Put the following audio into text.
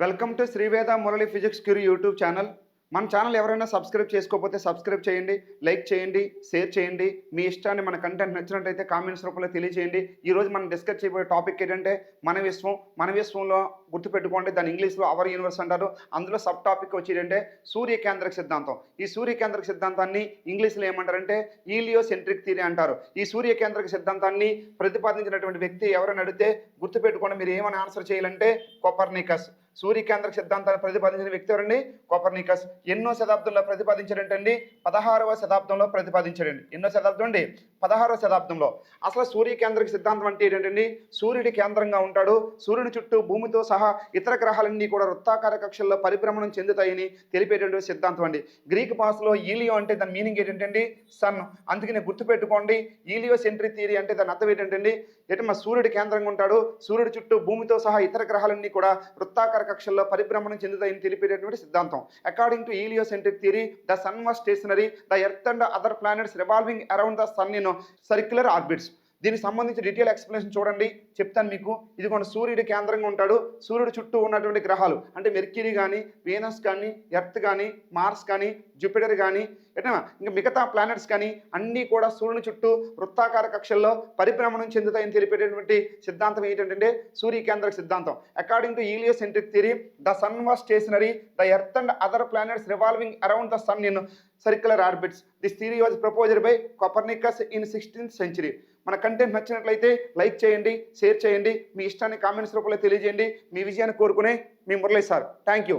Welcome to Sriveda Murali physics query YouTube channel. మన channel ఎవరైనా subscribe చేసుకోకపోతే subscribe చేయండి లైక్ చేయండి షేర్ చేయండి. మీ ఇష్టాన్ని మన కంటెంట్ నచ్చినట్టయితే కామెంట్స్ రూపంలో తెలియజేయండి ఈరోజు మనం డిస్కస్ చేయబోయే టాపిక్ ఏంటంటే మన విశ్వం. మన విశ్వంలో గుర్తుపెట్టుకోండి దాని ఇంగ్లీష్లో అవర్ యూనివర్స్ అంటారు. అందులో సబ్ టాపిక్ వచ్చి ఏంటంటే సూర్య కేంద్రక సిద్ధాంతం. ఈ సూర్య కేంద్రక సిద్ధాంతాన్ని ఇంగ్లీష్లో ఏమంటారంటే ఈలియో సెంట్రిక్ థియరీ అంటారు. ఈ సూర్య కేంద్రక సిద్ధాంతాన్ని ప్రతిపాదించినటువంటి వ్యక్తి ఎవరైనా అడిగితే గుర్తుపెట్టుకోండి మీరు ఏమైనా ఆన్సర్ చేయాలంటే కొపర్నికస్. సూర్యకేంద్రక సిద్ధాంతాన్ని ప్రతిపాదించిన వ్యక్తి ఎవరండి? కోపర్నికస్. ఎన్నో శతాబ్దంలో ప్రతిపాదించాడంటండి? పదహారవ శతాబ్దంలో ప్రతిపాదించాడండి. ఎన్నో శతాబ్దం అండి? పదహారవ శతాబ్దంలో. అసలు సూర్యకేంద్రక సిద్ధాంతం అంటే ఏంటండి? సూర్యుడి కేంద్రంగా ఉంటాడు. సూర్యుని చుట్టూ భూమితో సహా ఇతర గ్రహాలన్నీ కూడా వృత్తాకార కక్షల్లో పరిభ్రమణం చెందుతాయని తెలిపేటటువంటి సిద్ధాంతం అండి. గ్రీక్ భాషలో ఈలియో అంటే దాని మీనింగ్ ఏంటంటే సన్. అందుకని గుర్తుపెట్టుకోండి. ఈలియో సెంట్రీ థియరీ అంటే దాని అర్థం ఏంటంటే ఎటు మా సూర్యుడి కేంద్రంగా ఉంటాడు. సూర్యుడి చుట్టూ భూమితో సహా ఇతర గ్రహాలన్నీ కూడా వృత్తాకార కక్షల్లో పరిభ్రమణం చెందుతాయని తెలిపేటటువంటి సిద్ధాంతం. According to heliocentric theory the sun was stationary the earth and other planets revolving around the sun in circular orbits దీనికి సంబంధించి డీటెయిల్ ఎక్స్ప్లెనేషన్ చూడండి. చెప్తాను మీకు. ఇదిగోండి సూర్యుడి కేంద్రంగా ఉంటాడు. సూర్యుడు చుట్టూ ఉన్నటువంటి గ్రహాలు. అంటే మెర్క్యూరీ కానీ వీనస్ కానీ ఎర్త్ కానీ మార్స్ కానీ జూపిటర్ కానీ ఎట్లా ఇంకా మిగతా ప్లానెట్స్ కానీ అన్నీ కూడా సూర్యుని చుట్టూ వృత్తాకార కక్షల్లో పరిభ్రమణం చెందుతాయని తెలిపేటటువంటి సిద్ధాంతం ఏంటంటే సూర్య కేంద్రక సిద్ధాంతం. According to heliocentric theory the sun was stationary the earth and other planets revolving around the sun in circular orbits this theory was proposed by Copernicus in sixteenth century మన కంటెంట్ నచ్చినట్లయితే లైక్ చేయండి share చేయండి మీ ఇష్టాన్ని comments రూపంలో తెలియజేయండి మీ విజయాన్ని కోరుకునే మీ మురళీ సార్. Thank you